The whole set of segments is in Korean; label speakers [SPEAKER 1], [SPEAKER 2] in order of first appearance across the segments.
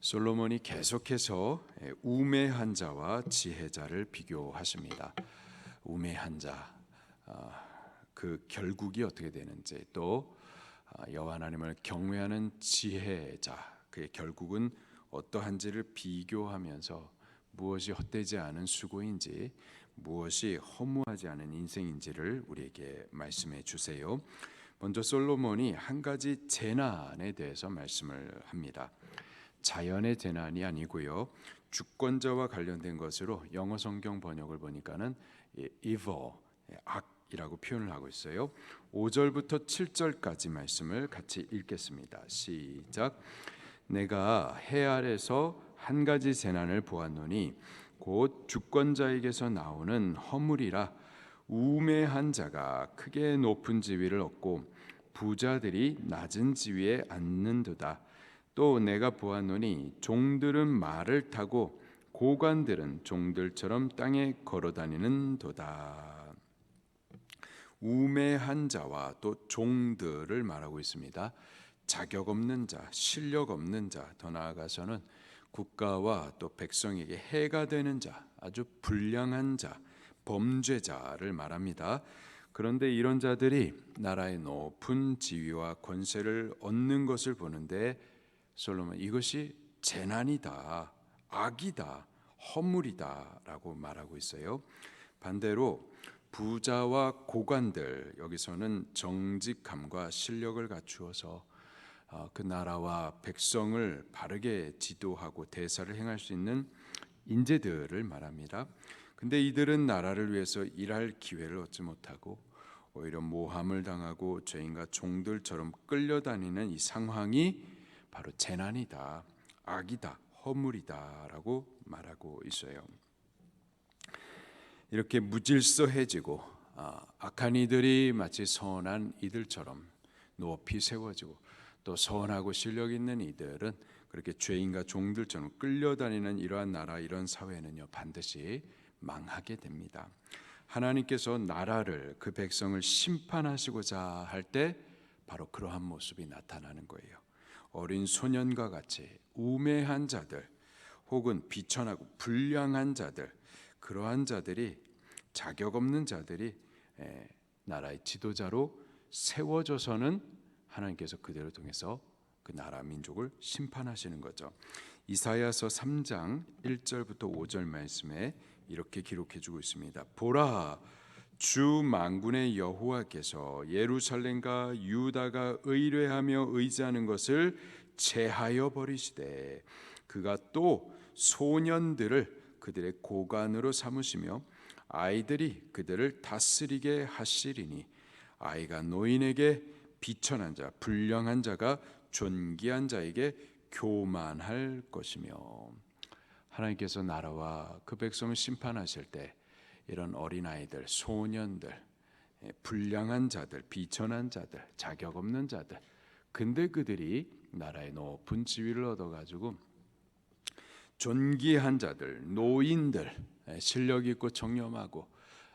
[SPEAKER 1] 솔로몬이 계속해서 우매한 자와 지혜자를 비교하십니다. 우매한 자, 아, 그 결국이 어떻게 되는지 또 아, 여호와 하나님을 경외하는 지혜자, 그의 결국은 어떠한지를 비교하면서 무엇이 헛되지 않은 수고인지 무엇이 허무하지 않은 인생인지를 우리에게 말씀해 주세요. 먼저 솔로몬이 한 가지 재난에 대해서 말씀을 합니다. 자연의 재난이 아니고요. 주권자와 관련된 것으로 영어 성경 번역을 보니까는 evil 악이라고 표현을 하고 있어요. 5절부터 7절까지 말씀을 같이 읽겠습니다. 시작. 내가 해 아래서 한 가지 재난을 보았노니 곧 주권자에게서 나오는 허물이라 우매한 자가 크게 높은 지위를 얻고 부자들이 낮은 지위에 앉는도다. 또 내가 보았노니 종들은 말을 타고 고관들은 종들처럼 땅에 걸어다니는 도다. 우매한 자와 또 종들을 말하고 있습니다. 자격 없는 자, 실력 없는 자, 더 나아가서는 국가와 또 백성에게 해가 되는 자, 아주 불량한 자, 범죄자를 말합니다. 그런데 이런 자들이 나라의 높은 지위와 권세를 얻는 것을 보는데 솔로몬 이것이 재난이다, 악이다, 허물이다라고 말하고 있어요. 반대로 부자와 고관들 여기서는 정직함과 실력을 갖추어서 어, 그 나라와 백성을 바르게 지도하고 대사를 행할 수 있는 인재들을 말합니다. 근데 이들은 나라를 위해서 일할 기회를 얻지 못하고 오히려 모함을 당하고 죄인과 종들처럼 끌려다니는 이 상황이 바로 재난이다, 악이다, 허물이다라고 말하고 있어요. 이렇게 무질서해지고 아, 악한 이들이 마치 선한 이들처럼 높이 세워지고 또 선하고 실력 있는 이들은 그렇게 죄인과 종들처럼 끌려다니는 이러한 나라 이런 사회는요 반드시 망하게 됩니다. 하나님께서 나라를 그 백성을 심판하시고자 할 때 바로 그러한 모습이 나타나는 거예요. 어린 소년과 같이 우매한 자들 혹은 비천하고 불량한 자들 그러한 자들이 자격 없는 자들이 나라의 지도자로 세워져서는 하나님께서 그대로 통해서 그 나라 민족을 심판하시는 거죠. 이사야서 3장 1절부터 5절 말씀에 이렇게 기록해 주고 있습니다. 보라 주 만군의 여호와께서 예루살렘과 유다가 의뢰하며 의지하는 것을 제하여 버리시되 그가 또 소년들을 그들의 고관으로 삼으시며 아이들이 그들을 다스리게 하시리니 아이가 노인에게 비천한 자 불량한 자가 존귀한 자에게 교만할 것이며. 하나님께서 나라와 그 백성을 심판하실 때 이런 어린 아이들, 소년들, 예, 불량한 자들, 비천한 자들, 자격 없는 자들, 근데 그들이 나라의 높은 지위를 얻어 가지고 존귀한 자들, 노인들, 예, 실력 있고 청렴하고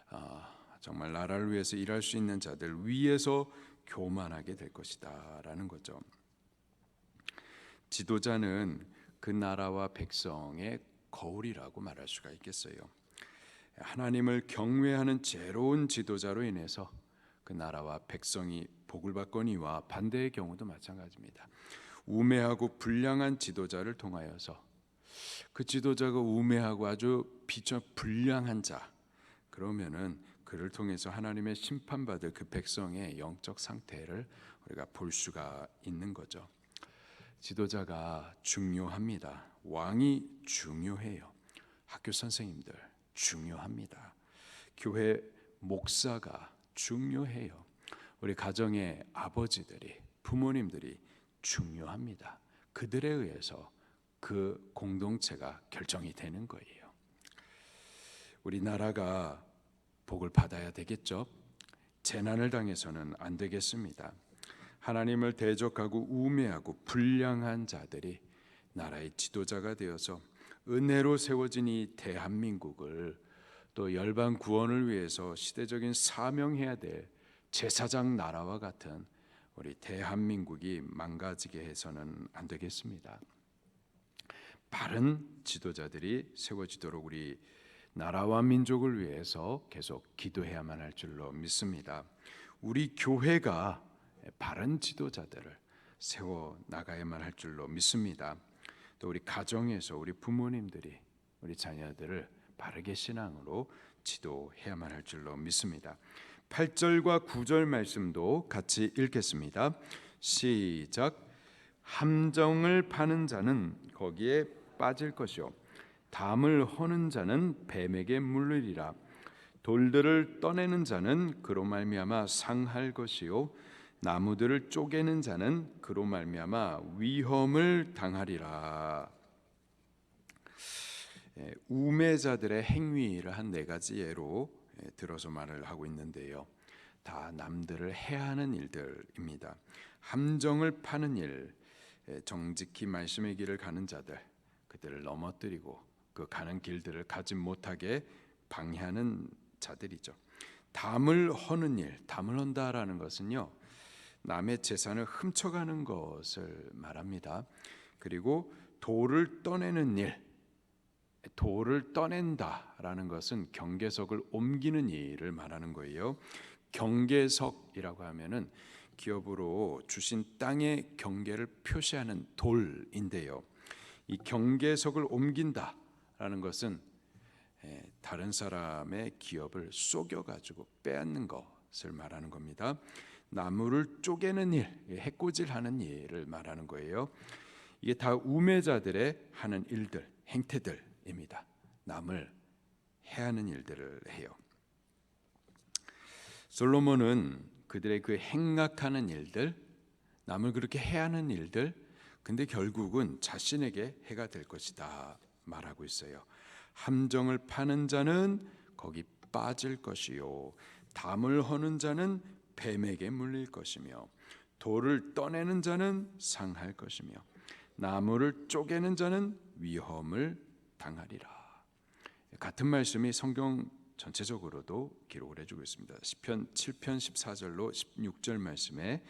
[SPEAKER 1] 아, 정말 나라를 위해서 일할 수 있는 자들 위에서 교만하게 될 것이다라는 거죠. 지도자는 그 나라와 백성의 거울이라고 말할 수가 있겠어요. 하나님을 경외하는 제로운 지도자로 인해서 그 나라와 백성이 복을 받거니와 반대의 경우도 마찬가지입니다. 우매하고 불량한 지도자를 통하여서 그 지도자가 우매하고 아주 비춰 불량한 자 그러면은 그를 통해서 하나님의 심판받을 그 백성의 영적 상태를 우리가 볼 수가 있는 거죠. 지도자가 중요합니다. 왕이 중요해요. 학교 선생님들 중요합니다. 교회 목사가 중요해요. 우리 가정의 아버지들이 부모님들이 중요합니다. 그들에 의해서 그 공동체가 결정이 되는 거예요. 우리나라가 복을 받아야 되겠죠. 재난을 당해서는 안 되겠습니다. 하나님을 대적하고 우매하고 불량한 자들이 나라의 지도자가 되어서 은혜로 세워진 이 대한민국을 또 열방 구원을 위해서 시대적인 사명해야 될 제사장 나라와 같은 우리 대한민국이 망가지게 해서는 안 되겠습니다. 바른 지도자들이 세워지도록 우리 나라와 민족을 위해서 계속 기도해야만 할 줄로 믿습니다. 우리 교회가 바른 지도자들을 세워 나가야만 할 줄로 믿습니다. 또 우리 가정에서 우리 부모님들이 우리 자녀들을 바르게 신앙으로 지도해야만 할 줄로 믿습니다. 8절과 9절 말씀도 같이 읽겠습니다. 시작. 함정을 파는 자는 거기에 빠질 것이요 담을 허는 자는 뱀에게 물리리라. 돌들을 떠내는 자는 그로 말미암아 상할 것이요 나무들을 쪼개는 자는 그로 말미암아 위험을 당하리라. 예, 우매자들의 행위를 한 네 가지 예로 예, 들어서 말을 하고 있는데요. 다 남들을 해하는 일들입니다. 함정을 파는 일, 예, 정직히 말씀의 길을 가는 자들, 그들을 넘어뜨리고 그 가는 길들을 가지 못하게 방해하는 자들이죠. 담을 허는 일, 담을 헌다라는 것은요. 남의 재산을 훔쳐가는 것을 말합니다. 그리고 돌을 떠내는 일, 돌을 떠낸다라는 것은 경계석을 옮기는 일을 말하는 거예요. 경계석이라고 하면은 기업으로 주신 땅의 경계를 표시하는 돌인데요. 이 경계석을 옮긴다라는 것은 에, 다른 사람의 기업을 속여 가지고 빼앗는 것을 말하는 겁니다. 나무를 쪼개는 일, 해코질하는 일을 말하는 거예요. 이게 다 우매자들의 하는 일들, 행태들입니다. 남을 해하는 일들을 해요. 솔로몬은 그들의 그 행악하는 일들, 남을 그렇게 해하는 일들, 근데 결국은 자신에게 해가 될 것이다 말하고 있어요. 함정을 파는 자는 거기 빠질 것이요, 담을 허는 자는 뱀에게 물릴 것이며, 돌을 떠내는 자는 상할 것이며, 나무를 쪼개는 자는 위험을 당하리라. 같은 말씀이 성경 전체적으로도 기록을 해주고 있습니다. 시편 7편 14절로 16절 말씀에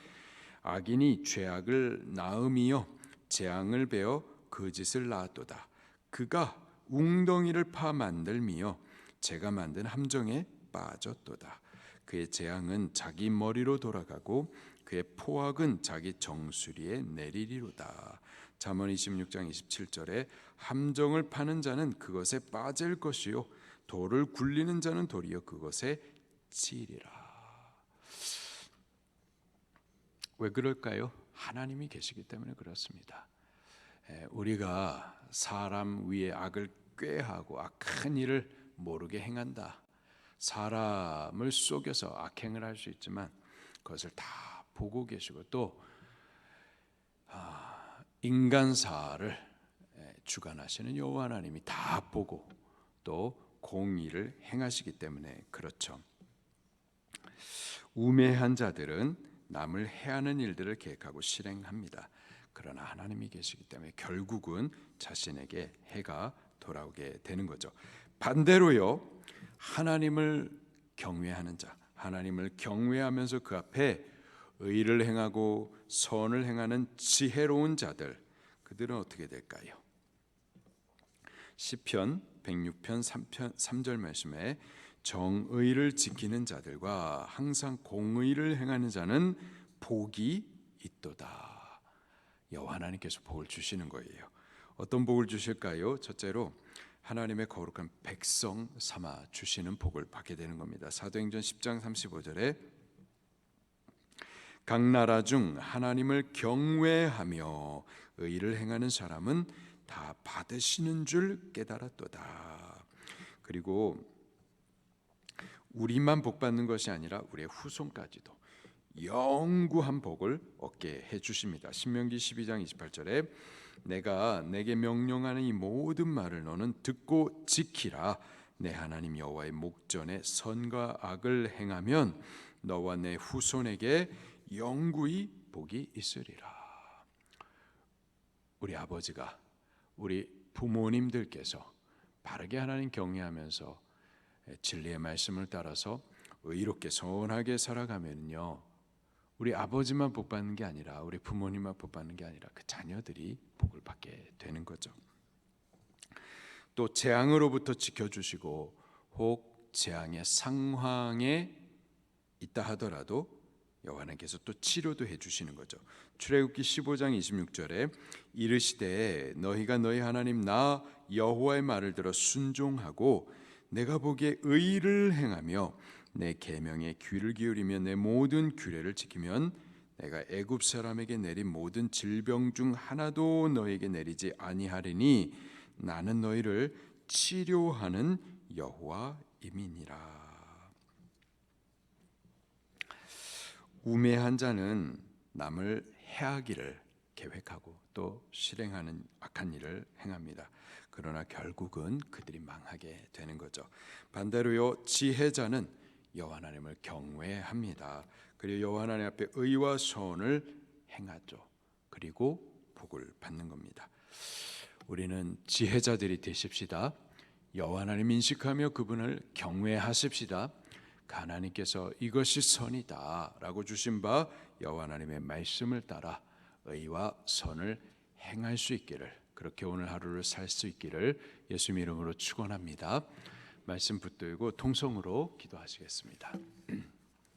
[SPEAKER 1] 악인이 죄악을 낳음이요 재앙을 베어 거짓을 낳았도다. 그가 웅덩이를 파 만들미요 제가 만든 함정에 빠졌도다. 그의 재앙은 자기 머리로 돌아가고 그의 포악은 자기 정수리에 내리리로다. 잠언 26장 27절에 함정을 파는 자는 그것에 빠질 것이요 돌을 굴리는 자는 도리어 그것에 치리라. 왜 그럴까요? 하나님이 계시기 때문에 그렇습니다. 에, 우리가 사람 위에 악을 꾀하고 악한 일을 모르게 행한다. 사람을 속여서 악행을 할 수 있지만 그것을 다 보고 계시고 또 아, 인간사를 주관하시는 여호와 하나님이 다 보고 또 공의를 행하시기 때문에 그렇죠. 우매한 자들은 남을 해하는 일들을 계획하고 실행합니다. 그러나 하나님이 계시기 때문에 결국은 자신에게 해가 돌아오게 되는 거죠. 반대로요. 하나님을 경외하는 자, 하나님을 경외하면서 그 앞에 의를 행하고 선을 행하는 지혜로운 자들, 그들은 어떻게 될까요? 시편 106편 3편 3절 말씀에 정의를 지키는 자들과 항상 공의를 행하는 자는 복이 있도다. 여호와 하나님께서 복을 주시는 거예요. 어떤 복을 주실까요? 첫째로 하나님의 거룩한 백성 삼아 주시는 복을 받게 되는 겁니다. 사도행전 10장 35절에 각 나라 중 하나님을 경외하며 의를 행하는 사람은 다 받으시는 줄 깨달았도다. 그리고 우리만 복 받는 것이 아니라 우리의 후손까지도 영구한 복을 얻게 해 주십니다. 신명기 12장 28절에 내가 내게 명령하는 이 모든 말을 너는 듣고 지키라. 내 하나님 여호와의 목전에 선과 악을 행하면 너와 내 후손에게 영구히 복이 있으리라. 우리 아버지가 우리 부모님들께서 바르게 하나님 경외하면서 진리의 말씀을 따라서 의롭게 선하게 살아가면요. 우리 아버지만 복 받는 게 아니라 우리 부모님만 복 받는 게 아니라 그 자녀들이 복을 받게 되는 거죠. 또 재앙으로부터 지켜 주시고 혹 재앙의 상황에 있다 하더라도 여호와께서 또 치료도 해 주시는 거죠. 출애굽기 15장 26절에 이르시되 너희가 너희 하나님 나 여호와의 말을 들어 순종하고 내가 보기에 의를 행하며 내 계명에 귀를 기울이며 내 모든 규례를 지키면 내가 애굽 사람에게 내린 모든 질병 중 하나도 너에게 내리지 아니하리니 나는 너희를 치료하는 여호와임이니라. 우매한 자는 남을 해하기를 계획하고 또 실행하는 악한 일을 행합니다. 그러나 결국은 그들이 망하게 되는 거죠. 반대로요 지혜자는 여호와 하나님을 경외합니다. 그리고 여호와 하나님 앞에 의와 선을 행하죠. 그리고 복을 받는 겁니다. 우리는 지혜자들이 되십시다. 여호와 하나님 인식하며 그분을 경외하십시다. 하나님께서 이것이 선이다라고 주신 바 여호와 하나님의 말씀을 따라 의와 선을 행할 수 있기를 그렇게 오늘 하루를 살 수 있기를 예수님 이름으로 축원합니다. 말씀 붙들고 통성으로 기도하시겠습니다.